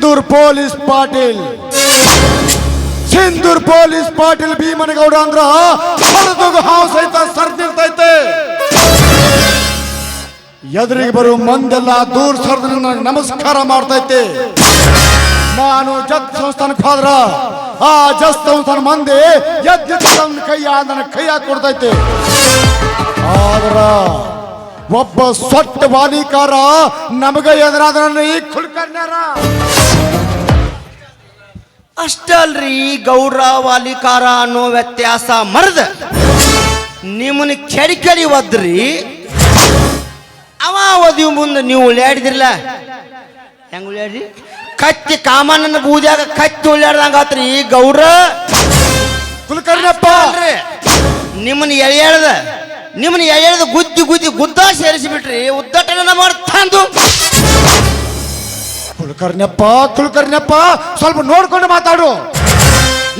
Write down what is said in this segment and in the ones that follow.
Sindoor police Patil. Sindhur police Patil Bhimanagouda ಅಂದ್ರ ಹೊರದೋಗು ಹಾವು ಸಹಿತ ಸರ್ದಿರ್ತೈತೆ. ಎದುರಿಗೆ ಬರುವ ಮಂದೆಲ್ಲ ದೂರ ಸರ್ದ ನಮಸ್ಕಾರ ಮಾಡ್ತೈತೆ. ನಾನು ಜತ್ ಸಂಸ್ಥಾನಕ್ಕೆ ಹೋದ್ರ ಆ ಜತ್ ಸಂಸ್ಥಾನ ಮಂದಿ ಎದ್ದ ಕೈಯ ನನ್ನ ಕೈಯ ಕೊಡ್ತೈತೆ. ಆದ್ರ ಒಬ್ಬ ಸೊಟ್ಟ ವಾಲಿಕಾರ ನಮಗ ಎದುರಾದ್ರ ಈ ಕುಳ್ಕನ್ಯಾರ ಅಷ್ಟಲ್ರಿ ಗೌರ ವಾಲಿಕಾರ ಅನ್ನೋ ವ್ಯತ್ಯಾಸ ಮರದ. ನಿಮ್ಮನ್ನ ಕೆಡಿ ಕೆಡಿ ಒದ್ರಿ. ಅವ ಮುಂದೆ ನೀವು ಉಳ್ಯಾಡಿದ್ರಲ್ಲ? ಹೆಂಗ ಉಳ್ಯಾಡ್ರಿ ಕತ್ತಿ ಕಾಮಣ್ಣನ ಬೂದ್ಯಾಗ ಕತ್ತಿ ಉಳ್ಯಾಡ್ದಂಗ ಆತ್ರಿ ಗೌರ. ಕುಲಕರ್ಣಪ್ಪ. ನಿಮ್ಮನ್ನ ಎಳೆಯಳ್ದ ನಿಮ್ಮನ್ನ ಎಳೆದು ಗುದ್ದಿ ಗುದ್ದಿ ಗುದ್ದ ಸೇರಿಸಿಬಿಟ್ರಿ ಉದ್ದಟನ ಮಾಡ್ತಾಂದು ಕುಲಕರ್ಣಪ್ಪ ಕುಲಕರ್ಣಪ್ಪ ಸ್ವಲ್ಪ ನೋಡ್ಕೊಂಡು ಮಾತಾಡು.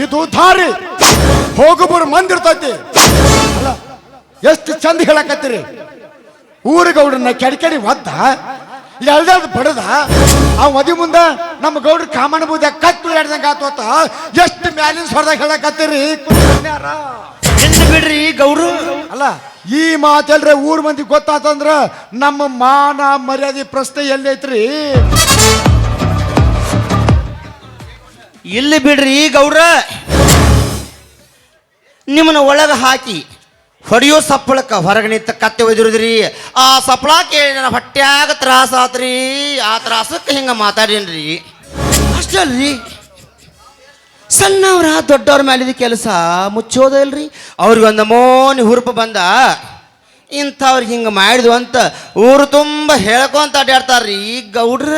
ಇದು ದಾರಿ. ಹೋಗುಬರು ಮಂದಿರ್ತೈತಿ ಅಲ್ಲ ಎಷ್ಟು ಚಂದ ಹೇಳಕತ್ತೀರಿ? ಊರಿಗೌಡ್ರನ್ನ ಕೆಡಿ ಕೆಡಿ ಒದ್ದ ಎಳ್ದಾದ್ ಬಡದ ಆ ಮದಿ ಮುಂದ ನಮ್ಮ ಗೌಡ್ರ ಕಾಮಣ್ಣ ಬೂದ ಕತ್ತು ಹಿಡ್ದಂಗ ಆತೋತ ಎಷ್ಟು ಮ್ಯಾಲಿನ ಸ್ವರ್ದಾಗ ಹೇಳಕತ್ತೀರಿ? ಕುಲಕರ್ಣ್ಯಾರ. ಬಿಡ್ರಿ ಗೌಡ್ರು. ಅಲ್ಲ ಈ ಮಾತೆಲ್ರೆ ಊರ್ ಮಂದಿ ಗೊತ್ತಾತಂದ್ರ ನಮ್ಮ ಮಾನ ಮರ್ಯಾದೆ ಪ್ರಶ್ನೆ ಎಲ್ಲೈತ್ರಿ. ಇಲ್ಲಿ ಬಿಡ್ರಿ ಗೌಡ್ರ. ನಿಮ್ಮನ್ನ ಒಳಗೆ ಹಾಕಿ ಹೊಡೆಯೋ ಸಪ್ಪಳಕ್ಕ ಹೊರಗೆ ನಿಂತ ಕತ್ತೆ ಒಯ್ದಿರುದ್ರಿ. ಆ ಸಪ್ಪಳ ಕೇಳಿ ನನ್ನ ಹೊಟ್ಯಾಗ ತ್ರಾಸ ಆತ್ರಿ. ಆ ತ್ರಾಸಕ್ಕೆ ಹಿಂಗ ಮಾತಾಡೇನ್ರಿ. ಅಷ್ಟಲ್ರಿ ಸಣ್ಣವ್ರ, ದೊಡ್ಡವ್ರ ಮೇಲಿದ ಕೆಲಸ ಮುಚ್ಚೋದ ಇಲ್ರಿ. ಅವ್ರಿಗೆ ಒಂದು ಮೋನಿ ಹುರುಪು ಬಂದ ಇಂಥವ್ರಿಗೆ ಹಿಂಗೆ ಮಾಡಿದ್ವು ಅಂತ ಊರು ತುಂಬ ಹೇಳ್ಕೊಂತ ಅಡ್ಡಾಡ್ತಾರ್ರಿ ಗೌಡ್ರ.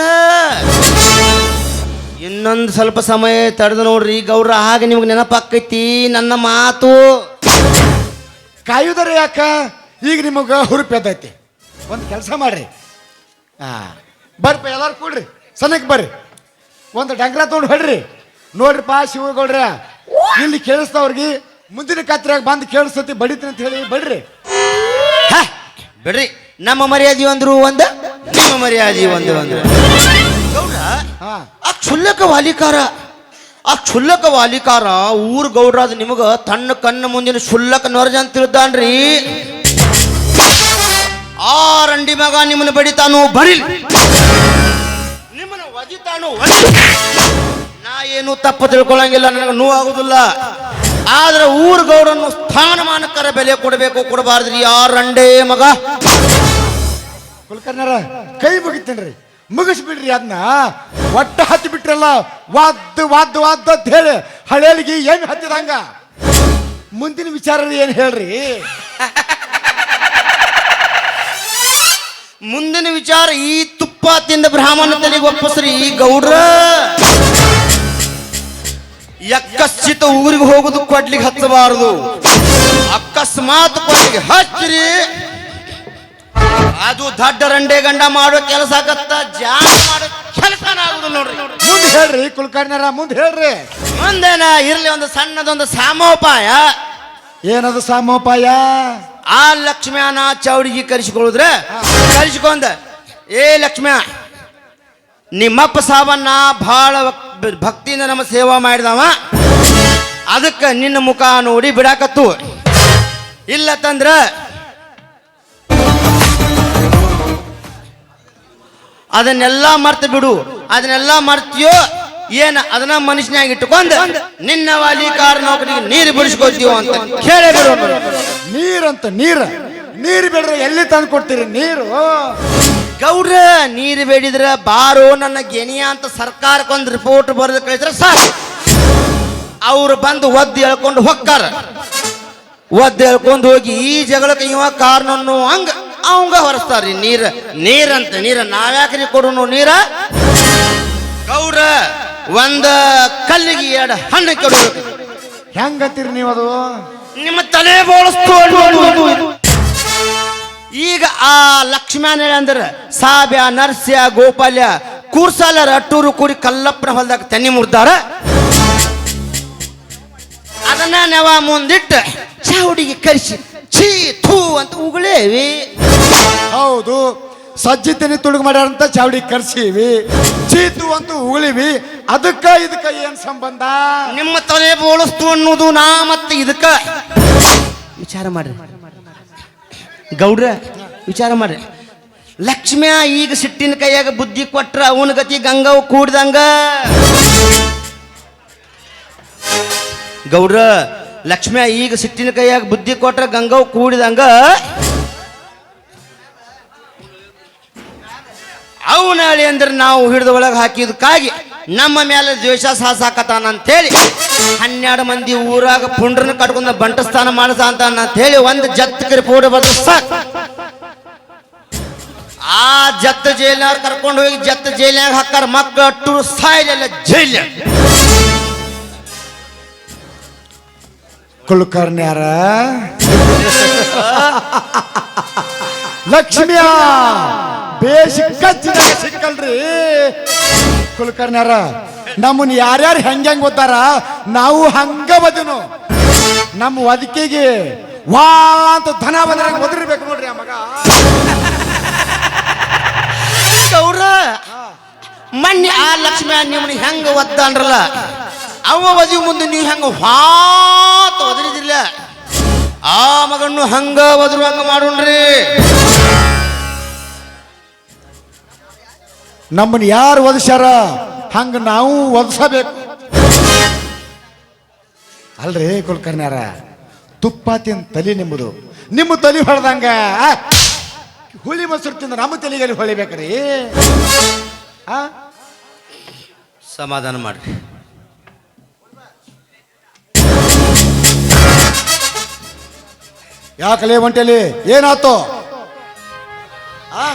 ಇನ್ನೊಂದು ಸ್ವಲ್ಪ ಸಮಯ ತಡೆದು ನೋಡ್ರಿ ಗೌಡ್ರ ಹಾಗೆ ನಿಮ್ಗೆ ನೆನಪಾಕೈತಿ ನನ್ನ ಮಾತು. ಕಾಯುದರ ಯಾಕ? ಈಗ ನಿಮಗೆ ಹುರುಪಿ ಎದ್ದೈತಿ. ಒಂದು ಕೆಲಸ ಮಾಡ್ರಿ. ಹಾಂ ಬರ್ರಿ ಎಲ್ಲಾರು ಕೂಡ್ರಿ ಸನಕ್ಕೆ ಬರ್ರಿ. ಒಂದು ಡಂಗ್ರ ತೊಗೊಂಡು ಹೊಡ್ರಿ. ನೋಡ್ರಿಪ್ಪ ಶಿವಗೌಡ್ರ ಇಲ್ಲಿ ಕೇಳಿಸ್ದವ್ರಿಗೆ ಮುಂದಿನ ಕತ್ರಾಗ ಬಂದು ಕೇಳಿಸ್ತತಿ ಬಡಿತೀನಿ ಅಂತ ಹೇಳಿ ಬಡ್ರಿ. ಹ, ಬಿಡ್ರಿ. ನಮ್ಮ ಮರ್ಯಾದೆ ಅಂದ್ರು ಒಂದ ನಿಮ್ಮ ಮರ್ಯಾದೆ ಒಂದು ಒಂದು. ಗೌಡ ಹಾ. ಆ ಕ್ಷುಲ್ಲಕ ವಾಲಿಕಾರ ಆ ಕ್ಷುಲ್ಲಕ ವಾಲಿಕಾರ ಊರ್ ಗೌಡ್ರಾದ ನಿಮಗ ತನ್ನ ಕಣ್ಣ ಮುಂದಿನ ಶುಲ್ಲಕ ನೊರಜ ಅಂತ ತಿಳಿದಾನ್ರಿ. ಆ ರಂಡಿ ಮಗ ನಿಮ್ಮನ್ನ ಬಡಿತಾನು ಬರಿ ನಿಮ್ಮನ್ನ ಒದಿತಾನು. ನಾ ಏನು ತಪ್ಪು ತಿಳ್ಕೊಳ್ಳಂಗಿಲ್ಲ ನನಗೆ ನೋವು ಆಗುದಿಲ್ಲ ಆದ್ರೆ ಊರ್ ಗೌಡನ್ನು ಸ್ಥಾನಮಾನಕ್ಕರ ಬೆಲೆ ಕೊಡಬೇಕು ಕೊಡಬಾರ್ದ್ರಿ. ಯಾರು ರಂಡೇ ಮಗ. ಕುಲಕರ್ಣರ ಕೈ ಮುಗಿತೇನ್ರಿ. ಮುಗಿಸ್ಬಿಡ್ರಿ ಅದನ್ನ ಒಟ್ಟ ಹತ್ತಿ ಬಿಟ್ರಲ್ಲ ವಾದ್ ವಾದ್ ವಾದ್ ಅಂತ ಹೇಳಿ ಹಳೇಲಿಗೆ ಏನು ಹತ್ತಿದಂಗ. ಮುಂದಿನ ವಿಚಾರ ಏನು ಹೇಳ್ರಿ? ಮುಂದಿನ ವಿಚಾರ ಈ ತುಪ್ಪ ತಿಂದ ಬ್ರಾಹ್ಮಣ ತಲೆಗೆ ಒಪ್ಪಸ್ರಿ ಗೌಡ್ರ. ಯಕ್ಕಶ್ಚಿತ ಊರಿಗೆ ಹೋಗುದು ಕೊಡ್ಲಿಕ್ಕೆ ಹಚ್ಚಬಾರದು. ಅಕಸ್ಮಾತ್ ಕೊಡ್ಲಿಕ್ಕೆ ಹಚ್ಚ್ರಿ. ಅದು ದಡ್ಡ ರಂಡೆ ಗಂಡ ಮಾಡೋ ಕೆಲಸ ಆಗತ್ತ ಜಾಣ ಮಾಡೋ ಕೆಲಸ ನೋಡ್ರಿ. ಮುಂದೆ ಹೇಳ್ರಿ ಕುಲಕರ್ಣರ ಮುಂದೆ ಹೇಳ್ರಿ. ಮುಂದೇನ ಇರ್ಲಿ ಒಂದು ಸಣ್ಣದೊಂದು ಸಾಮೋಪಾಯ. ಏನದು ಸಾಮೋಪಾಯ? ಆ ಲಕ್ಷ್ಮ್ಯಾನ ಚೌಡಿಗೆ ಕರೆಸಿಕೊಳ್ಳುದ್ರೆ ಕರೆಸಿಕೊಂಡ ಏ ಲಕ್ಷ್ಮ್ಯ ನಿಮ್ಮಪ್ಪ ಸಾವನ್ನ ಬಹಳ ಭಕ್ತಿಯಿಂದ ನಮ್ಮ ಸೇವಾ ಮಾಡಿದವ. ಅದಕ್ಕೆ ನಿನ್ನ ಮುಖ ನೋಡಿ ಬಿಡಾಕತ್ತು. ಇಲ್ಲ ತಂದ್ರ ಅದನ್ನೆಲ್ಲ ಮರ್ತು ಬಿಡು. ಅದನ್ನೆಲ್ಲ ಮರ್ತಿಯೋ ಏನ ಅದನ್ನ ಮನುಷ್ಯನಾಗಿಟ್ಟುಕೊಂಡು ನಿನ್ನ ನಿನ್ನ ವಾಲಿಕಾರ ನೌಕರಿಗೆ ನೀರು ಬಿಡಿಸ್ಕೊತೀವೋ ಅಂತ ಕೇಳೇ ಬಿಡು ನೀರಂತ ನೀರ. ನೀರು ಬಿಡ್ರೆ ಎಲ್ಲಿ ತಂದು ಕೊಡ್ತೀರಿ? ನೀರು. ಗೌಡ್ರ ನೀರು ಬೇಡಿದ್ರ ಬಾರೋ ನನ್ನ ಗೆನಿಯ ಅಂತ ಸರ್ಕಾರಕ್ಕೊಂದು ರಿಪೋರ್ಟ್ ಬರೆದು ಕಳಿಸ್ರೆ ಸಾಕು. ಅವ್ರು ಬಂದು ಒದ್ದು ಹೇಳ್ಕೊಂಡು ಹೊಕ್ಕಾರ. ಒದ್ದು ಹೇಳ್ಕೊಂಡು ಹೋಗಿ ಈ ಜಗಳಕ್ಕೆ ಇವ ಕಾರಣ ಹಂಗ ಅವಂಗ ಹೊರಸ್ತಾರ್ರಿ. ನೀರ ನೀರಂತ ನೀರ ನಾವ್ಯಾಕ್ರಿ ಕೊಡೋನು ನೀರ? ಗೌಡ್ರ ಒಂದ ಕಲ್ಲಿಗೆ ಎರಡು ಹಣ್ಣು ಕೊಡಬೇಕು. ಹೆಂಗತ್ತೀರಿ ನೀವು ಅದು? ನಿಮ್ಮ ತಲೆ ಬೋಳಿಸ್ತು. ಈಗ ಆ ಲಕ್ಷ್ಮಣ ಅಂದ್ರೆ ಸಾಬ್ಯ ನರ್ಸ್ಯ ಗೋಪಾಲ್ಯ ಕೂರ್ಸಾಲ ಅಟ್ಟೂರು ಕೂಡಿ ಕಲ್ಲಪ್ಪನ ಹೊಲದಾಗ ತನ್ನಿ ಮುರ್ದಾರ. ಅದನ್ನ ನೆವ ಮುಂದಿಟ್ಟು ಚಾವುಡಿಗೆ ಕರಿಸಿ ಛೀ ಥೂ ಅಂತ ಉಗುಳೇವಿ. ಹೌದು ಸಜ್ಜಿತನಿ ತುಳುಗು ಮಾಡ್ಯಾರಂತ ಚಾವಡಿ ಕರ್ಸೀವಿ. ಚೀತು ಅಂತ ಉಳಿವಿ ಅದಕ್ಕ ಇದಕ್ಕ ಏನ್ ಸಂಬಂಧ? ನಿಮ್ಮ ತಲೆ ಬೋಳಿಸ್ತು ಅನ್ನೋದು ನಾ ಮತ್ತೆ ಇದಕ್ಕ. ವಿಚಾರ ಮಾಡ್ರಿ. ಗೌಡ್ರ, ವಿಚಾರ ಮಾಡ್ರಿ. ಲಕ್ಷ್ಮ್ಯ ಈಗ ಸಿಟ್ಟಿನ ಕೈಯಾಗ ಬುದ್ಧಿ ಕೊಟ್ರ ಅವನ ಗತಿ ಗಂಗವ್ ಕೂಡ್ದಂಗ. ಗೌಡ್ರ ಲಕ್ಷ್ಮ್ಯ ಈಗ ಸಿಟ್ಟಿನ ಕೈಯಾಗ ಬುದ್ಧಿ ಕೊಟ್ರ ಗಂಗವ್ ಕೂಡಿದಂಗ. ಅವನಾಳಿ ಅಂದ್ರೆ ನಾವು ಹಿಡಿದ ಒಳಗೆ ಹಾಕಿದಕ್ಕಾಗಿ ನಮ್ಮ ಮೇಲೆ ದ್ವೇಷ ಅಂತೇಳಿ ಹನ್ನೆರಡು ಮಂದಿ ಊರಾಗ ಪುಂಡ್ರನ ಕಟ್ಕೊಂಡು ಬಂಟಸ್ಥಾನ ಮಾಡಸ ಅಂತ ಹೇಳಿ ಒಂದು ಜತ್ ರಿಪೋರ್ಟ್ ಬದ್ರ ಸಾಕ್. ಆ ಜತ್ ಜೈಲಿನವ್ರು ಕರ್ಕೊಂಡು ಹೋಗಿ ಜತ್ ಜೈಲಿನಾಗ ಹಾಕಾರ ಮಕ್ಕಳು ಅಟ್ಟು ಸಾಯಿಲ್ಲ ಜೈಲ್ ಕುಲಕರ್ಣ್ಯಾರ ಲಕ್ಷ್ಮಿಯ ಬೇಸಿಕ್ಕಲ್ರಿ ಕುಲಕರ್ಣ್ಯಾರ, ನಮ್ಮನ್ನ ಯಾರ್ಯಾರು ಹೆಂಗ್ ಹೆಂಗ್ ಗೊತ್ತಾರ ನಾವು ಹಂಗ ಬದನು ನಮ್ಮ ಒದಕಿಗೆ ವಾ ಅಂತ ಧನ ಬಂದ್ರೆ ಒದರಿಬೇಕು ನೋಡ್ರಿ ಆ ಮಗ. ಗೌರ ಆ ಲಕ್ಷ್ಮಿ ನಿಮ್ಮನ್ನ ಹೆಂಗ ಒದ್ದಾನ್ರಲ್ಲ ಅವ ಒದಿ ಮುಂದೆ ನೀವು ಹೆಂಗ ಹಾತ ಒದರಿದಿಲ್ಲ ಆ ಮಗನ್ನು ಹಂಗ ಒದರುವಂಗ ಮಾಡೋಣ್ರಿ. ನಮ್ಮನ್ನ ಯಾರು ಒದಸ್ಯಾರ ಹಂಗ ನಾವು ಒದಸಬೇಕು ಅಲ್ರಿ ಕುಲಕರ್ಣ್ಯಾರ ತುಪ್ಪ ತಿನ್ ತಲೆ ನಿಮ್ಮದು. ನಿಮ್ಮ ತಲೆ ಹೊಡೆದಂಗ ಹುಳಿ ಮೊಸರು ತಿಂದ ನಮ್ಮ ತಲೆಗೆ ಹೊಳಿಬೇಕ್ರಿ. ಆ? ಸಮಾಧಾನ ಮಾಡ್ರಿ. ಯಾಕಲೇ ಒಂಟೆಲಿ? ಏನಾತೋ ಆ?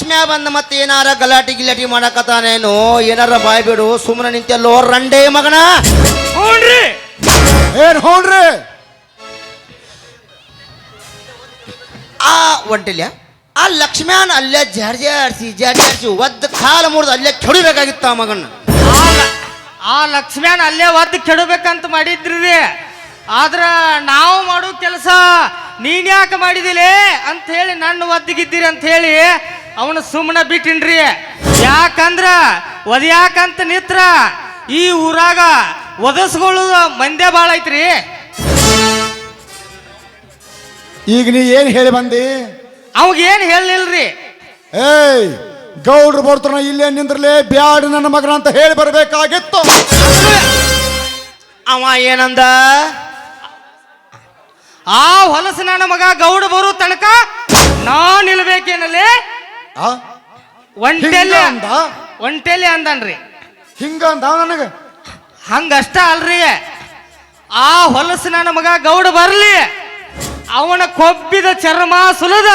ಲಕ್ಷ್ಮ್ಯ ಬಂದ ಮತ್ತೆ ಏನಾರ ಗಲಾಟಿ ಗಿಲಾಟಿ ಮಾಡಕತ್ತಾನೇನು? ಏನಾರ ಬಾಯ್ ಬಿಡು ಸುಮ್ಮನೆ ನಿಂತಲ್ಲೋ ರಂಡೇ ಮಗನ! ಹೋನ್ರಿ! ಏನ್ ಹೋನ್ರಿ? ಆ ಒಂಟಿಲ್ಯ ಆ ಲಕ್ಷ್ಮ್ಯಾನ್ ಅಲ್ಲೇ ಜಾಡ್ಜಾಡ್ಸಿ ಜಾಡ್ಜಾಡ್ಸಿ ಒದ್ದ ಕಾಲ ಮುರಿದು ಅಲ್ಲೇ ಕೆಡಬೇಕಾಗಿತ್ತು ಆ ಮಗನ ಆ ಲಕ್ಷ್ಮ್ಯಾನ್ ಅಲ್ಲೇ ಒದ್ದು ಕೆಡಬೇಕಂತ ಮಾಡಿದ್ರಿ. ಆದ್ರ ನಾವು ಮಾಡೋ ಕೆಲಸ ನೀನ್ ಯಾಕೆ ಮಾಡಿದಿಲೆ? ಅಂತ ಹೇಳಿ ನನ್ನ ಒದ್ದಿಗಿದ್ದೀರಿ ಅಂತ ಹೇಳಿ ಅವನು ಸುಮ್ಮನೆ ಬಿಟ್ಟಿನ್ರಿ. ಯಾಕಂದ್ರ ಒದ್ಯಾಕಂತ ನಿತ್ರ ಈ ಊರಾಗ ಒದಸ್ಕೊಳ್ಳೋದು ಮಂದ್ಯ ಭಾಳ ಐತ್ರಿ. ಈಗ ನೀ ಏನ್ ಹೇಳಿ ಬಂದಿ? ಅವಾಗ ಏನು ಹೇಳಿಲ್ರಿ ಏಯ್ ಗೌಡ್ರು ಬರ್ತಾನ ಇಲ್ಲೇ ನಿಂದ್ರಲೇ ಬ್ಯಾಡ ನನ್ನ ಮಗನ ಅಂತ ಹೇಳಿ ಬರಬೇಕಾಗಿತ್ತು. ಅವ ಏನಂದ? ಆ ಹೊಲಸು ನನ್ನ ಮಗ ಗೌಡ ಬರೋ ತನಕ ನಾ ನಿಲ್ಬೇಕೇನಲ್ಲಿ ಹಿಂಗ ಅಂದ? ಅಂದನ್ರಿ. ಹಿಂಗ ಅಂದ ನನಗ. ಹಂಗಷ್ಟ ಅಲ್ರಿ. ಆ ಹೊಲಸು ನನ್ನ ಮಗ ಗೌಡ ಬರ್ಲಿ. ಅವನ ಕೊಬ್ಬಿದ ಚರ್ಮ ಸುಲದ.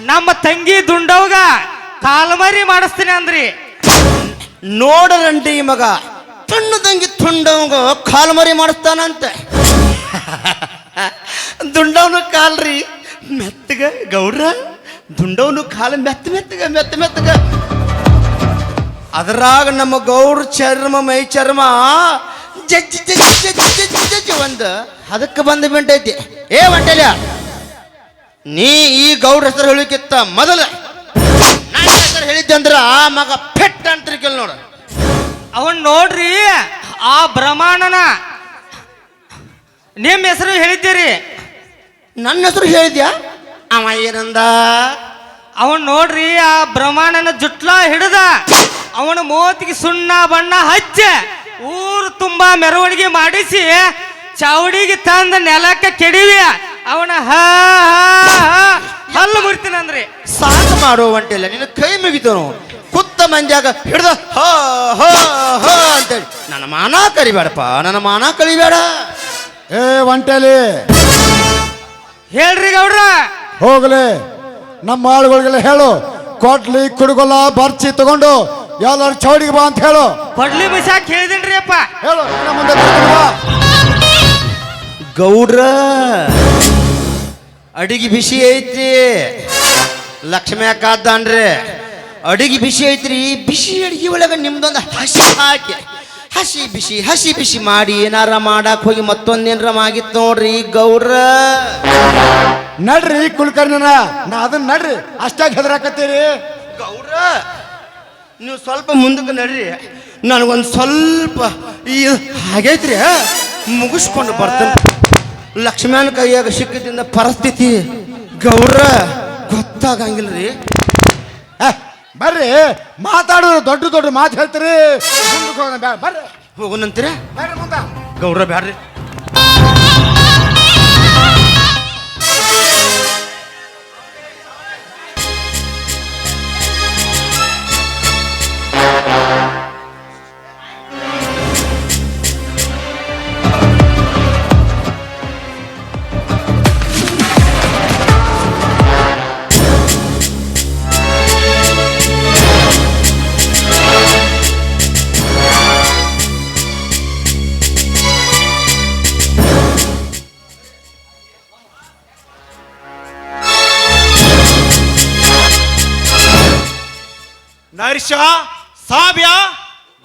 ನಮ್ಮ ತಂಗಿ ದುಂಡವ್ಗ ಕಾಲ್ಮರಿ ಮಾಡಿಸ್ತೀನಿ ಅಂದ್ರಿ. ನೋಡರಂಟಿ ಮಗ. ಮಗ ತಂಗಿ ತುಂಡವಂಗ ಕಾಲ್ಮರಿ ಮಾಡಿಸ್ತಾನಂತೆ. ದುಂಡವನ ಕಾಲ್ರಿ ಮೆತ್ತಗ ಗೌಡ್ರ. ದುಂಡವನು ಕಾಲು ಮೆತ್ತ ಮೆತ್ತಗ ಮೆತ್ತ ಮೆತ್ತಗ. ಅದರಾಗ ನಮ್ಮ ಗೌರ್ ಚರ್ಮ ಮೈ ಚರ್ಮ ಜಜ್ಜಿ ಜಜ್ಜಿ ಜಜ್ಜಿ ಜಜ್ಜಿ ಜಜ್ಜಿ ಒಂದು. ಅದಕ್ಕೆ ಬಂದ ಬಿಂಟೈತಿ ಏ ಹೊಂಟೆಲ್ಯ ನೀ ಈ ಗೌಡ್ರ ಹೆಸರು ಹೇಳಿಕಿತ್ತ ಮೊದಲ. ನನ್ನ ಹೆಸರು ಹೇಳಿದ್ದೆ ಅಂದ್ರ ಆ ಮಗ ಪೆಟ್ ಅಂತಿರ್ಕಿಲ್ ನೋಡು. ಅವನ್ ನೋಡ್ರಿ ಆ ಬ್ರಹ್ಮಾಂಡನ ನಿಮ್ಮ ಹೆಸರು ಹೇಳಿದ್ದೀರಿ. ನನ್ನ ಹೆಸರು ಹೇಳಿದ್ಯಾ? ಅವ ಏನಂದ? ಅವನ್ ನೋಡ್ರಿ ಆ ಬ್ರಹ್ಮಾಂಡನ ಜುಟ್ಲ ಹಿಡ್ದ ಅವನ ಮೋತಿಗೆ ಸುಣ್ಣ ಬಣ್ಣ ಹಚ್ಚ ಊರು ತುಂಬಾ ಮೆರವಣಿಗೆ ಮಾಡಿಸಿ ಚೌಡಿಗೆ ತಂದ ನೆಲಕ್ಕೆ ಕೆಡಿವಿ ಅವನ ಹ ಹಾ ಹ, ಹಲ್ಲು ಮುರಿತೀನಂದ್ರಿ. ಸಾಕು ಮಾಡೋ ಒಂಟಿಲ್ಲ ನಿನ್ನ ಕೈ ಮುಗಿತನು ಕುತ್ತ ಮಂಜಾಗ ಹಿಡ್ದ ಹ ಹ ಹ ಅಂತೇಳಿ. ನನ್ನ ಮಾನ ಕರಿಬೇಡಪ್ಪ ನನ್ನ ಮಾನ ಕರಿಬೇಡ ಏ ಒಂಟೆಲಿ. ಹೇಳ್ರಿ ಗೌಡ್ರ. ಹೋಗ್ಲಿ. ನಮ್ಮ ಆಳುಗಳಿಗೆಲ್ಲ ಹೇಳು. ಕೊಟ್ಲಿ ಕುಡುಗೊಲ್ಲ ಬರ್ಚಿ ತಗೊಂಡು ಎಲ್ಲರೂ ಚೌಡಿಗೆ ಬಾ ಅಂತ ಹೇಳು. ಕೊಡ್ಲಿ ಬಿಸಾಕ್ ಹೇಳಿದಿನ್ರಿ ಅಪ್ಪ. ಹೇಳು ಇನ್ನ ಮುಂದೆ ಕರ್ಕೊಂಡು ಬಾ. ಗೌಡ್ರ ಅಡಿಗೆ ಬಿಸಿ ಐತಿ ಲಕ್ಷ್ಮಿ ಅಕ್ಕ ಅಡಿಗೆ ಬಿಸಿ ಐತ್ರಿ. ಬಿಸಿ ಅಡಿಗೆ ಒಳಗ ನಿಮ್ದೊಂದು ಹಸಿ ಹಾಕಿ. ಹಸಿ ಬಿಸಿ ಹಸಿ ಬಿಸಿ ಮಾಡಿ ಏನಾರ ಮಾಡಕ್ ಹೋಗಿ ಮತ್ತೊಂದೇನ್ರ ಆಗಿತ್ತು ನೋಡ್ರಿ ಗೌಡ್ರ. ನಡ್ರಿ ಕುಲಕರ್ಣನ ನಾ ಅದನ್ನ ನಡ್ರಿ ಅಷ್ಟಾಗಿ ಹೆದರಾಕತ್ತೀರಿ. ಗೌಡ್ರ ನೀವು ಸ್ವಲ್ಪ ಮುಂದಕ್ಕೆ ನಡ್ರಿ. ನನಗೊಂದು ಸ್ವಲ್ಪ ಈ ಹಾಗೈತ್ರಿ ಮುಗಿಸ್ಕೊಂಡು ಬರ್ತೇನೆ. ಲಕ್ಷ್ಮಣ ಕೈಯಾಗ ಸಿಕ್ಕಿದ್ದ ಪರಿಸ್ಥಿತಿ ಗೌಡ್ರ ಗೊತ್ತಾಗಂಗಿಲ್ರಿ. ಬರ್ರಿ ಮಾತಾಡೋದು ದೊಡ್ಡ ದೊಡ್ಡ ಮಾತು ಹೇಳ್ತೀರಿ. ಮುಂದಕ್ಕೆ ಹೋಗೋಣ ಬ್ಯಾ- ಬರ್ರಿ. ಹೋಗೋಣಂತೀರ? ಮುಂದ. ಗೌಡ್ರ ಬ್ಯಾಡ್ರಿ. ನರ್ಷ ಸಾವ್ಯ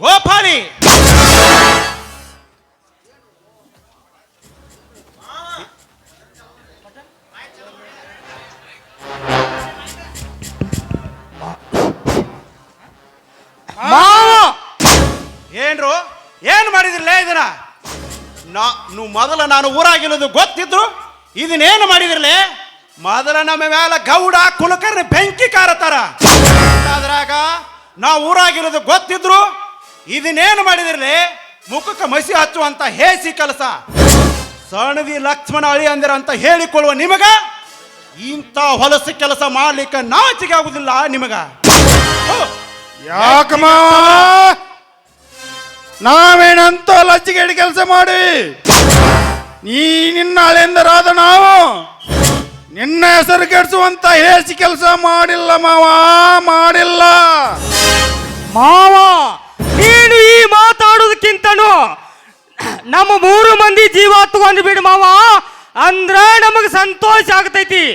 ಗೋಪಾಲಿ. ಏನ್ರು? ಏನ್ ಮಾಡಿದ್ರಲೇ ಇದನ್ನ? ನಾ ನೀವು ಮೊದಲ ನಾನು ಊರಾಗಿರೋದು ಗೊತ್ತಿದ್ರು? ಇದನ್ನೇನು ಮಾಡಿದ್ರಲೇ? ಮೊದಲ ನಮ್ಮ ಮೇಲೆ ಗೌಡ ಕುಲಕರ್ಣಿ ಬೆಂಕಿ ಕಾರತಾರ ಅದ್ರಾಗ ನಾವು ಊರಾಗಿರೋದು ಗೊತ್ತಿದ್ರು, ಇದನ್ನೇನು ಮಾಡಿದಿರಲಿ ಮುಖಕ್ಕೆ ಮಸಿ ಹಚ್ಚುವಂತ ಹೇಸಿ ಕೆಲಸ. ಸಣವಿ ಲಕ್ಷ್ಮಣ ಅಳಿ ಅಂದಿರ ಅಂತ ಹೇಳಿಕೊಳ್ಳುವ ನಿಮಗ, ಇಂಥ ಹೊಲಸು ಕೆಲಸ ಮಾಡ್ಲಿಕ್ಕೆ ನಾಚಿಕೆ ಆಗುದಿಲ್ಲ ನಿಮಗ. ಯಾಕಮ್ಮ? ನಾವೇನಂತ ಲಜ್ಜಿಗೆ ಕೆಲಸ ಮಾಡಿ? ನೀ ನಿನ್ನ ಹಳೆಂದರಾದ ನಾವು? ನಿನ್ನ ಹೆಸರು ಕೆಡಿಸುವಂತ ಹೇಸಿ ಕೆಲಸ ಮಾಡಿಲ್ಲ ಮಾವ ಮಾಡಿಲ್ಲ. ಮಾವ ನೀನು ಈ ಮಾತಾಡೋದಕ್ಕಿಂತನೂ ನಮ್ಮ ಮೂರು ಮಂದಿ ಜೀವ ತಗೊಂಡು ಬಿಡು ಮಾವ ಅಂದ್ರ ನಮಗ ಸಂತೋಷ ಆಗ್ತೈತಿ.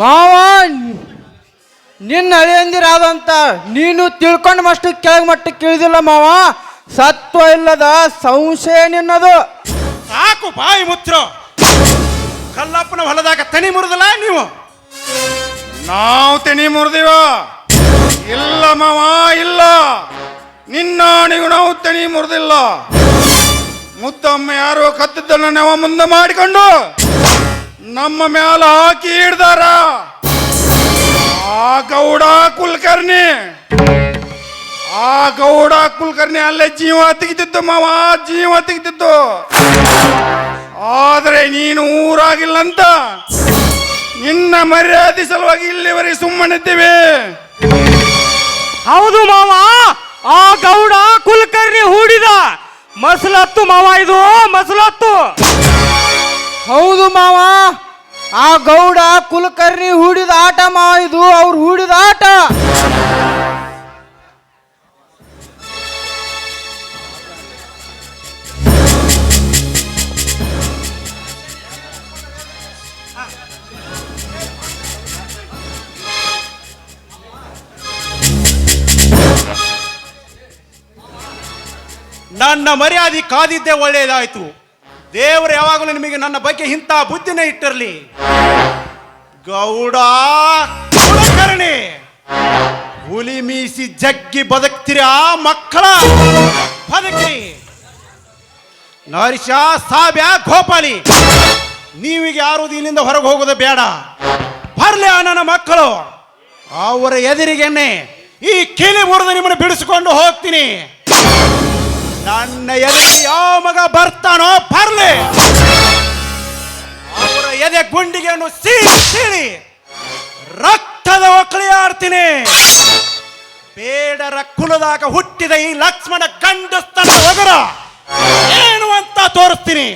ಮಾವ ನಿನ್ನ ಅಳಿಯಂದಿರಾದಂತ ನೀನು ತಿಳ್ಕೊಂಡ ಮಷ್ಟು ಕೆಳಗೆ ಮಟ್ಟಕ್ಕೆ ಇಳಿದಿಲ್ಲ ಮಾವ ಸತ್ವ ಇಲ್ಲದ ಸಂಶಯ ನಿನ್ನದು. ಸಾಕು ಬಾಯಿ ಮುಚ್ಚು ಕಲ್ಲಪ್ಪನ ಹೊಲದಾಗ ತನಿ ಮುರಿದಲ್ಲ ನೀವು? ನಾವು ತೆನಿ ಮುರಿದಿವ. ಇಲ್ಲ ಮಾವ, ಇಲ್ಲ. ನಿನ್ನ ನೀವು ನಾವು ತೆನಿ ಮುರಿದಿಲ್ಲ. ಮುದ್ದಮ್ಮ ಯಾರು ಕತ್ತಿದ್ದನ್ನ ನಾವು ಮುಂದೆ ಮಾಡಿಕೊಂಡು ನಮ್ಮ ಮ್ಯಾಲ ಹಾಕಿ ಹಿಡ್ದಾರ. ಆ ಗೌಡ ಕುಲಕರ್ಣಿ. ಆ ಗೌಡ ಕುಲಕರ್ಣಿ ಅಲ್ಲೇ ಜೀವ ತೆಗಿತಿತ್ತು ಮಾವ, ಜೀವ ತೆಗಿತಿತ್ತು ಆದ್ರೆ ನೀನು ಊರಾಗಿಲ್ಲ ಅಂತ ನಿನ್ನ ಮರ್ಯಾದೆ ಸಲುವಾಗಿ ಇಲ್ಲಿವರೆಗೆ ಸುಮ್ಮನಿದ್ದೇವೆ. ಹೌದು ಮಾವ ಆ ಗೌಡ ಕುಲಕರ್ಣಿ ಹೂಡಿದ. ಮಸಲತ್ತು ಮಾವ ಇದು ಮಸಲತ್ತು. ಹೌದು ಮಾವ ಆ ಗೌಡ ಕುಲಕರ್ಣಿ ಹೂಡಿದ ಆಟ ಮಾವ ಇದು ಅವ್ರು ಹೂಡಿದ ಆಟ. ನನ್ನ ಮರ್ಯಾದೆ ಕಾದಿದ್ದೇ ಒಳ್ಳೆಯದಾಯಿತು ದೇವರು ಯಾವಾಗಲೂ ನಿಮಗೆ ನನ್ನ ಬಗ್ಗೆ ಇಂಥ ಬುದ್ಧಿನೇ ಇಟ್ಟಿರಲಿ. ಗೌಡ ಕುಲಕರ್ಣಿ, ಹುಲಿ ಮೀಸಿ ಜಗ್ಗಿ ಬದುಕ್ತಿರಾ ಮಕ್ಕಳ ಬದುಕಿ ನರಿಷ, ಸಾಬ್ಯ, ಗೋಪಾಲಿ, ನೀವಿಗೆ ಯಾರು ಇಲ್ಲಿಂದ ಹೊರಗೆ ಹೋಗೋದು ಬೇಡ. ಬರ್ಲಿ ಆ ನನ್ನ ಮಕ್ಕಳು. ಅವರ ಎದುರಿಗೆನೆ ಈ ಕೀಲಿ ಮುರಿದು ನಿಮ್ಮನ್ನು ಬಿಡಿಸಿಕೊಂಡು ಹೋಗ್ತೀನಿ. ನನ್ನ ಎದೆಗೆ ಯಾವ ಮಗ ಬರ್ತಾನೋ ಬರ್ಲಿ. ಅವರ ಎದೆ ಗುಂಡಿಗೆಯನ್ನು ಸೀಳಿ ರಕ್ತದ ಒಕ್ಕಳಿ ಆಡ್ತೀನಿ. ಬೇಡರ ಕುಲದಾಗ ಹುಟ್ಟಿದ ಈ ಲಕ್ಷ್ಮಣ ಗಂಡಸ್ತನ ಒಗರ ಏನು ಅಂತ ತೋರಿಸ್ತೀನಿ.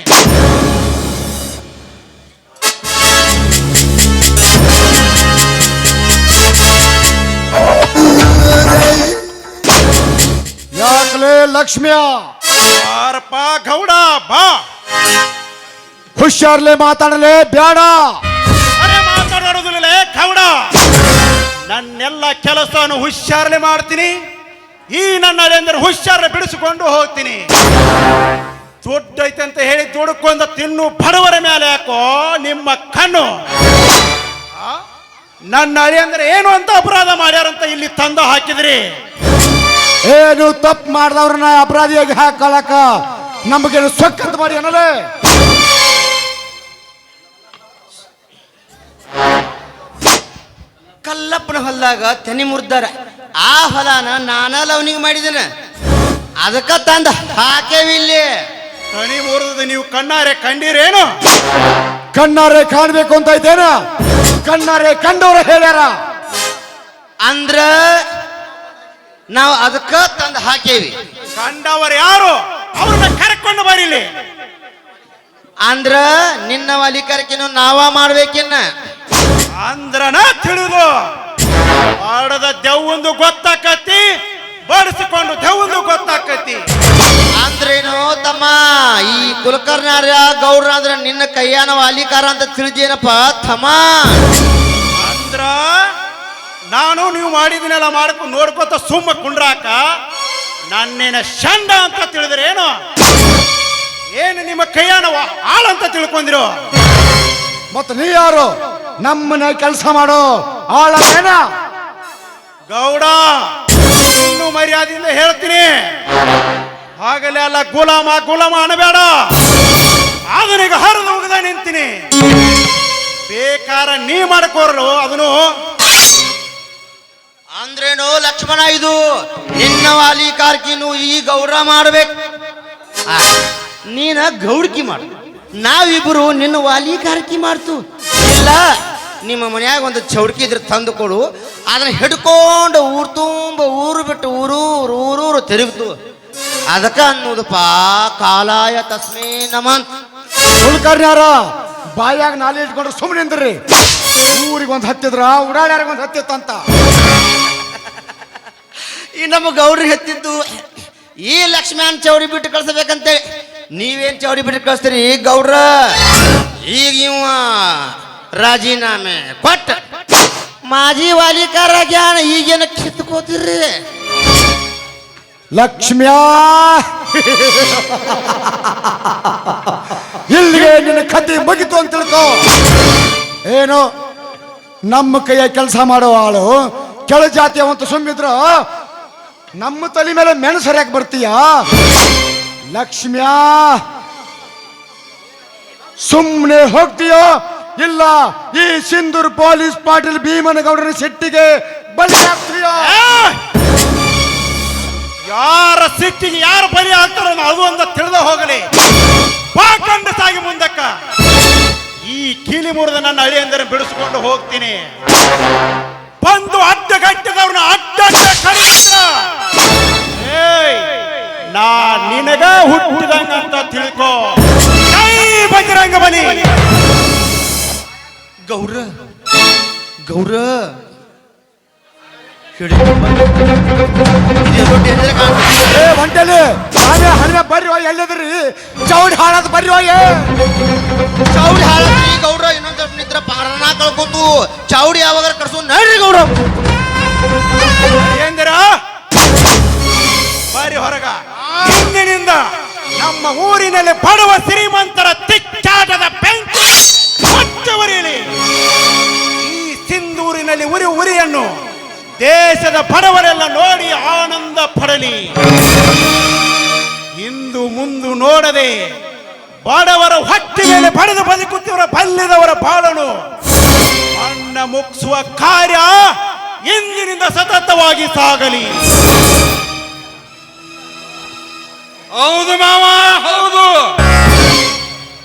ಲಕ್ಷ್ಮಿಯ. ಬಾರಪ್ಪ ಗೌಡ ಬಾ. ಹುಷಾರ್ಲೆ ಮಾತಾಡಲೇ ಬ್ಯಾಡ. ಅರೆ ಮಾತಾಡೋದಿಲ್ಲ ಗೌಡ. ನನ್ನೆಲ್ಲ ಕೆಲಸವನ್ನು ಹುಷಾರ್ಲೆ ಮಾಡ್ತೀನಿ. ಈ ನನ್ನ ಅಳಿಯಂದ್ರೆ ಹುಷಾರ್ಲೆ ಬಿಡಿಸಿಕೊಂಡು ಹೋಗ್ತೀನಿ. ದುಡ್ಡು ಐತೆ ಅಂತ ಹೇಳಿ ದುಡ್ಕೊಂಡ ತಿನ್ನು ಬಡವರ ಮೇಲೆ ಯಾಕೋ ನಿಮ್ಮ ಕಣ್ಣು. ನನ್ನ ನನ್ನ ಅಳಿಯಂದ್ರೆ ಏನು ಅಂತ ಅಪರಾಧ ಮಾಡ್ಯಾರಂತ ಇಲ್ಲಿ ತಂದ ಹಾಕಿದ್ರಿ? ಏನು ತಪ್ಪು ಮಾಡಿದವ್ರನ್ನ ಅಪರಾಧಿಯಾಗಿ ಹಾಕಲಕ ನಮಗೆ ಸೊಕ್ಕಂತ ಮಾಡಿ ಏನಲ್ಲೇ ಕಲ್ಲಪ್ಪನ ಹೊಲ್ದಾಗ ತೆನಿ ಮುರ್ದಾರ. ಆ ಹೊಲನ ನಾನ ಲವನಿಗೆ ಮಾಡಿದ್ದೇನೆ ಅದಕ್ಕ ತಂದ ಹಾಕೇವಿಲ್ಲಿ ತನಿ ಮುರಿದ ನೀವು ಕಣ್ಣಾರೆ ಕಂಡೀರೇನು? ಕಣ್ಣಾರೆ ಕಾಣ್ಬೇಕು ಅಂತ ಇದ್ದೇನ? ಕಣ್ಣಾರೆ ಕಂಡವ್ರ ಹೇಳ್ಯಾರ? ಅಂದ್ರ ನಾವು ಅದಕ್ಕ ತಂದು ಹಾಕೇವಿ. ಕಂಡವರು ಯಾರು? ಅವ್ರನ್ನ ಕರ್ಕೊಂಡು ಬರೀಲಿ. ಅಂದ್ರ ನಿನ್ನ ವಾಲಿಕರ್ಕಿನು ನಾವ ಮಾಡ್ಬೇಕಿನ್ನ? ಅಂದ್ರನ ತಿಳಿದು. ಆಡದ ದೆವ್ವಂದು ಗೊತ್ತಾಕತಿ ಬಡಿಸಿಕೊಂಡು ದೆವ್ವಂದು ಗೊತ್ತಾಕತಿ. ಅಂದ್ರೇನು ತಮ್ಮ ಈ ಕುಲಕರ್ಣಾರ ಗೌರ ಅಂದ್ರ ನಿನ್ನ ಕೈಯಾನ ವಾಲಿಕಾರ ಅಂತ ತಿಳಿದೇನಪ್ಪ ತಮ್ಮ. ಅಂದ್ರ ನಾನು ನೀವು ಮಾಡಿದಿನೆಲ್ಲ ಮಾಡ್ಕೊಂಡು ನೋಡ್ಕೊತ ಸುಮ್ಮ ಕುಂಡ್ರಾಕ? ನನ್ನೇನ ಶಂಡ ಅಂತ ತಿಳಿದ್ರೇನು ಏನು? ನಿಮ್ಮ ಕೈಯಾನ ಹಾಳು ಅಂತ ತಿಳ್ಕೊಂಡಿರೋ? ಮತ್ತು ನೀ ಯಾರು? ನಮ್ಮನ್ನ ಕೆಲಸ ಮಾಡೋ ಆಳೇನ ಗೌಡ ಇನ್ನು ಮರ್ಯಾದೆಯಿಂದ ಹೇಳ್ತೀನಿ. ಆಗಲೇ ಅಲ್ಲ ಗುಲಾಮ ಗುಲಾಮ ಅನಬೇಡ ಅದನಿಗೆ ಹರಿದು ಹೋಗದ ನಿಂತೀನಿ. ಬೇಕಾರ ನೀ ಮಾಡ್ಕೋರಲು ಅದನ್ನು ಅಂದ್ರೇನು ಲಕ್ಷ್ಮಣ ಇದು? ನಿನ್ನ ವಾಲಿ ಕಾರ್ಕಿನು ಈ ಗೌಡ್ರ ಮಾಡ್ಬೇಕು. ನೀನ ಗೌಡ್ಕಿ ಮಾಡು. ನಾವಿಬ್ರು ನಿನ್ನ ವಾಲಿ ಕಾರ್ಕಿ ಮಾಡ್ತು. ಇಲ್ಲ, ನಿಮ್ಮ ಮನ್ಯಾಗ ಒಂದು ಚೌಡ್ಕಿ ಇದ್ರೆ ತಂದು ಕೊಡು. ಅದನ್ನ ಹಿಡ್ಕೊಂಡು ಊರು ತುಂಬ ಊರು ಬಿಟ್ಟು ಊರೂರು ಊರೂರು ತಿರುಗ್ತು ಅದಕ್ಕ ಅನ್ನೋದಪ್ಪ ಕಾಲಾಯ ತಸ್ಮೇ ನಮನ್ ಕುಲಕರ್ಣ್ಯಾರ ಬಾಯಾಗ ನಾಲಿ ಇಟ್ಕೊಂಡ್ರೆ ಸುಮ್ಮನೆ ಅಂದ್ರಿ ಊರಿಗೆ ಒಂದು ಹತ್ತಿದ್ರ ಒಂದು ಹತ್ತಿತ್ತಂತ. ಈ ನಮ್ಮ ಗೌರಿ ಹತ್ತಿದ್ದು ಈ ಲಕ್ಷ್ಮಣ್ ಚೌರಿ ಬಿಟ್ಟು ಕಳ್ಸಬೇಕಂತೆ. ನೀವೇನ್ ಚೌರಿ ಬಿಟ್ಟು ಕಳಿಸ್ತೀರಿ? ಈ ಗೌಡ್ರ ಈಗ ಇವ ರಾಜೀನಾಮೆ ಕೊಟ್ಟ. ಮಾಜಿ ವಾಲಿಕಾರ ಜ್ಞಾನ ಈಗೇನ ಕಿತ್ಕೋತೀರಿ ಲಕ್ಷ್ಮ್ಯಾ! ಇಲ್ಲಿಗೆ ನಿನ್ನ ಕತೆ ಮುಗಿತು ಅಂತ ತಿಳ್ಕೊ. ಏನು ನಮ್ಮ ಕೈಯ ಕೆಲಸ ಮಾಡೋ ಆಳು, ಕೆಳ ಜಾತಿಯವಂತ ಸುಮ್ಮಿದ್ರ, ನಮ್ಮ ತಲೆ ಮೇಲೆ ಮೆಣಸು ಸರಿಯಾಗಿ ಬರ್ತೀಯ? ಲಕ್ಷ್ಮ್ಯಾ ಸುಮ್ಮನೆ ಹೋಗ್ತೀಯೋ? ಇಲ್ಲ, ಈ ಸಿಂಧೂರ್ ಪೊಲೀಸ್ ಪಾಟೀಲ್ ಭೀಮನಗೌಡರ ಸಿಟ್ಟಿಗೆ ಬಲಿ ಹಾಕ್ತೀಯ! ಯಾರ ಸಿಟ್ಟಿಗೆ ಯಾರು ಬಲಿ ಆಗ್ತಾರೋ ಅದು ಅಂತ ತಿಳಿದ ಹೋಗಲಿ. ಪಾಕಂಡ ಸಾಗಿ ಮುಂದಕ್ಕ. ಈ ಕೀಲಿ ಮುರಿದ ನನ್ನ ಹಳಿ ಅಂದರೆ ಬಿಡಿಸಿಕೊಂಡು ಹೋಗ್ತೀನಿ. ಬಂದು ಅಡ್ಡ ಕರೀತ್ರ ಏಯ್, ನಾ ನಿನಗ ಹುಟ್ಟಿದಂಗ ಅಂತ ತಿಳ್ಕೋ. ಕೈ ಬಜರಂಗ ಬಲಿ. ಗೌರ ಗೌರ ಕಾಣ್ತದೆ. ಏ ಒಂಟೆಲಿ ಬರ್ರಿ ಹೋಯ್ ಎಲ್ಲಿದ್ರಿ ಚೌಡಿ ಹಾಳದ ಬರ್ರಿ ಹೋಯ್ ಚೌಡಿ ಹಾಳಾದ್ರಿ ಗೌಡ್ರ ಇನ್ನೊಂದ್ ಸ್ವಲ್ಪ ನಿದ್ರ ಪಾರನ ಕಳ್ಕೊತು. ಚೌಡಿ ಯಾವಾಗ ಕಡ್ಸು ನಡ್ರಿ ಗೌಡ್ರ. ಏಂದ್ರ? ಬಾರಿ ಹೊರಗ. ಇಂದಿನಿಂದ ನಮ್ಮ ಊರಿನಲ್ಲಿ ಬಡವ ಶ್ರೀಮಂತರ ತಿಚ್ಚಾಟದ ಬೆಂಕಿ ಹೊಚ್ಚುವರಿಯಲಿ ಈ ಸಿಂಧೂರಿನಲ್ಲಿ ಉರಿ ಉರಿಯನ್ನು ದೇಶದ ಬಡವರೆಲ್ಲ ನೋಡಿ ಆನಂದ ಪಡಲಿ. ಇಂದು ಮುಂದು ನೋಡದೆ ಬಡವರ ಹೊಟ್ಟೆ ಮೇಲೆ ಪಡೆದು ಬದುಕುತ್ತಿರುವ ಬಲ್ಲಿದವರ ಬಾಳನು. ಅನ್ನ ಮುಗಿಸುವ ಕಾರ್ಯ ಇಂದಿನಿಂದ ಸತತವಾಗಿ ಸಾಗಲಿ. ಹೌದು ಮಾವ, ಹೌದು.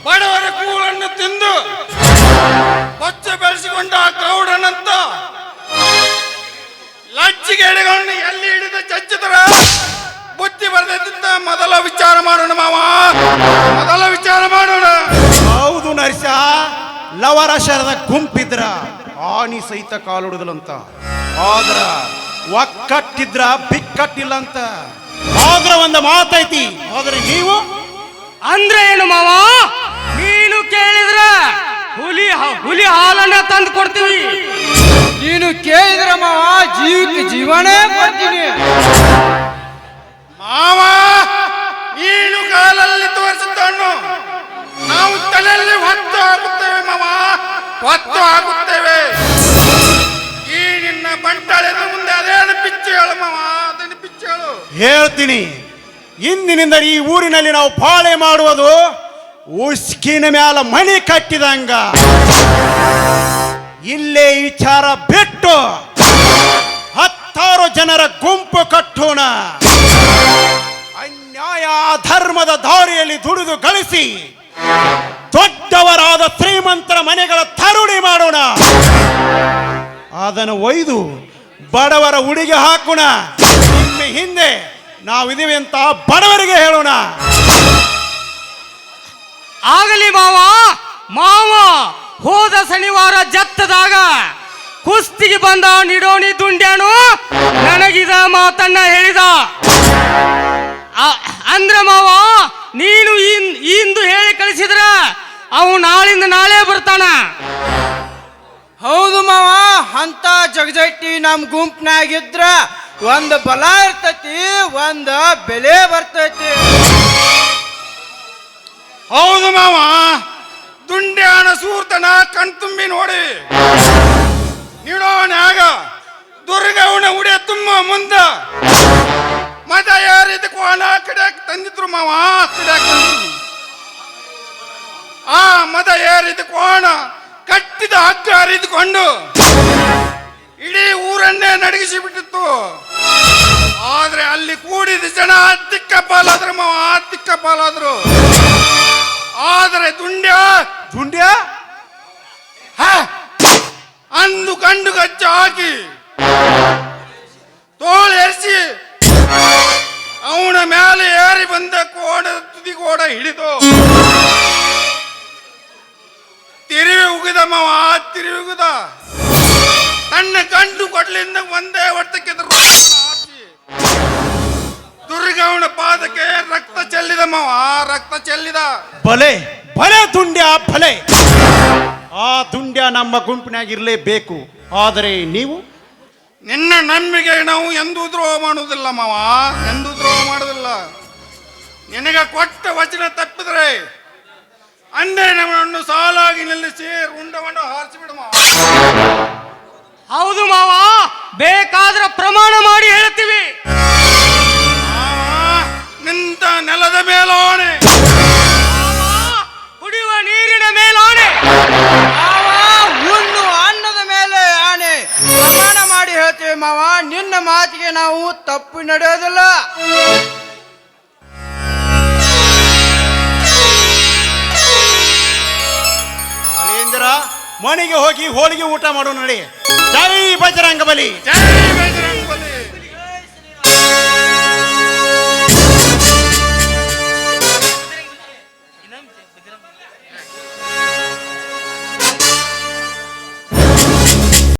ಬಡವರ ಕೂಳನ್ನು ತಿಂದು ಹೊಚ್ಚ ಬೆಳೆಸಿಕೊಂಡ ಗೌಡನಂತ ಲಜ್ಜಿಗೆ ಎಡೆಗಳನ್ನು ಎಲ್ಲಿ ಹಿಡಿದ ಚಚ್ಚಿದ್ರ? ಬುದ್ಧಿ ಬರದಿದ್ದ ಮೊದಲ ವಿಚಾರ ಮಾಡೋಣ ಮಾವ. ಮೊದಲ ವಿಚಾರ ಮಾಡೋಣ. ಹೌದು ನರ್ಷ ಲವರ ಶರದ ಗುಂಪಿದ್ರ ಆನಿ ಸಹಿತ ಕಾಲುಡುದಲಂತ. ಆದ್ರ ಒಕ್ಕಟ್ಟಿದ್ರ ಬಿಕ್ಕಟ್ಟಿಲ್ಲ ಅಂತ ಆದ್ರ ಒಂದು ಮಾತೈತಿ ಆದ್ರೆ ನೀವು? ಅಂದ್ರೆ ಏನು ಮಾವ? ನೀನು ಕೇಳಿದ್ರ? ಹುಲಿ ಹ- ಹುಲಿ ಹಾಲನ್ನ ತಂದು ಕೊಡ್ತೀವಿ ನೀನು ಕೇಳಿದ್ರ ಮಾವ ಜೀವಕ್ಕೆ ಜೀವನೇ ಕೊಡ್ತೀನಿ ಮಾವ ನೀನು ಕಾಲಲ್ಲಿ ತೋರಿಸಿದ್ದನ್ನು ನಾವು ತಲೆಯಲ್ಲಿ ಹೊತ್ತು ಹಾಕುತ್ತೇವೆ ಮಾವ. ಹೊತ್ತು ಹಾಕುತ್ತೇವೆ. ಈ ನಿನ್ನ ಬಂಟಾಳಿನ ಮುಂದೆ ಅದೇನು ಪಿಚ್ಚು ಹೇಳು ಮಾವ ಅದನ್ನು ಪಿಚ್ಚು ಹೇಳು. ಹೇಳ್ತೀನಿ. ಇಂದಿನಿಂದ ಈ ಊರಿನಲ್ಲಿ ನಾವು ಪಾಳೆ ಮಾಡುವುದು ಉಸ್ಕಿನ ಮ್ಯಾಲ ಮಣಿ ಕಟ್ಟಿದಂಗ. ಇಲ್ಲೇ ವಿಚಾರ ಬಿಟ್ಟು ಹತ್ತಾರು ಜನರ ಗುಂಪು ಕಟ್ಟೋಣ. ಅನ್ಯಾಯ ಧರ್ಮದ ದಾರಿಯಲ್ಲಿ ದುಡಿದು ಗಳಿಸಿ ದೊಡ್ಡವರಾದ ಶ್ರೀಮಂತರ ಮನೆಗಳ ತರುಣಿ ಮಾಡೋಣ. ಅದನ್ನು ಒಯ್ದು ಬಡವರ ಉಡಿಗೆ ಹಾಕೋಣ. ನಿಮ್ಮ ಹಿಂದೆ ನಾವಿದೀವಿ ಅಂತ ಬಡವರಿಗೆ ಹೇಳೋಣ. ಆಗಲಿ ಮಾವ. ಮಾವ, ಹೋದ ಶನಿವಾರ ಜತ್ತದಾಗ ಕುಸ್ತಿಗೆ ಬಂದ ನಿಡೋಣಿ ದುಂಡ್ಯಾನು, ನನಗಿದ ಮಾತನ್ನ ಹೇಳಿದ. ಅಂದ್ರ ಮಾವ, ನೀನು ಇಂದು ಹೇಳಿ ಕಳಿಸಿದ್ರ, ಅವು ನಾಳಿಂದ ನಾಳೆ ಬರ್ತಾನ. ಹೌದು ಮಾವ, ಅಂತ ಜಗಜಟ್ಟಿ ನಮ್ ಗುಂಪ್ನಾಗಿದ್ರ ಒಂದು ಬಲ ಇರ್ತೈತಿ, ಒಂದು ಬೆಲೆ ಬರ್ತೈತಿ. ಹೌದು ಮಾವ. ದುಂಡ್ಯಾನ ಸೂರ್ತನ ಕಣ್ತುಂಬಿ ನೋಡಿ. ನೀಡೋನಾಗ ದುರ್ಗವನ ಉಡೆ ತುಂಬ ಮುಂದ ಮತ ಯಾರಿದ ಕೋಣ ತಂದಿದ್ರು ಮಾವ ಆ ಮದ ಏರಿದ ಕೋಣ ಕಟ್ಟಿದ ಹಗ್ಗ ಹರಿದುಕೊಂಡು ಇಡೀ ಊರನ್ನೇ ನಡಗಿಸಿ ಬಿಟ್ಟಿತ್ತು. ಆದ್ರೆ ಅಲ್ಲಿ ಕೂಡಿದ ಜನ ತಿಕ್ಕ ಪಾಲಾದ್ರು ಮಾವ ತಿಕ್ಕ ಪಾಲಾದ್ರು. ಆದರೆ ದುಂಡ್ಯ? ದುಂಡ್ಯ? ಹಾ. ಅಂದು ಕಂಡು ಕಚ್ಚ ಹಾಕಿ. ತೋಳೆರಿಸಿ ಅವನ ಮೇಲೆ ಏರಿ ಬಂದ ಕೋಡ ತುದಿ ಕೋಡ ಹಿಡಿದು. ತಿರುವಿ ಉಗಿದ ಮಾವ ತಿರುವಿ ಉಗಿದ. ತನ್ನ ಕಂಡು ಕೊಡ್ಲಿಂದ ಒಂದೇ ಹೊಟ್ಟಕ್ಕೆ ಹಾಕಿ. ದುರ್ಗವನ ಪಾದಕ್ಕೆ ರಕ್ತ ಚೆಲ್ಲಿದ ಮಾವ ರಕ್ತ ಚೆಲ್ಲಿದ. ಬಲೆ ಬಲೆ ದುಂಡ್ಯ ಬಲೆ. ಆ ತುಂಡ್ಯ ನಮ್ಮ ಗುಂಪಿನಾಗ ಇರಲೇಬೇಕು ಆದರೆ ನೀವು? ನಿನ್ನ ನಂಬಿಕೆ ನಾವು ಎಂದೂ ದ್ರೋಹ ಮಾಡುವುದಿಲ್ಲ ಮಾವ ಎಂದೂ ದ್ರೋಹ ಮಾಡುವುದಿಲ್ಲ. ನಿನಗೆ ಕೊಟ್ಟ ವಚನ ತಪ್ಪಿದ್ರೆ ಅಂದೇ ನಮ್ಮನ್ನು ಸಾಲಾಗಿ ನಿಲ್ಲಿಸಿ ಉಂಡವನ್ನು ಹಾರಿಸಿಬಿಡು ಮಾವ. ಹೌದು ಮಾವ ಅಳಿಯಂದಿರ ಮನೆಗೆ ಹೋಗಿ ಹೋಳಿಗೆ ಊಟ ಮಾಡೋಣ ನಡಿ ಜೈ ಬಜರಂಗ ಬಲಿ ಜೈ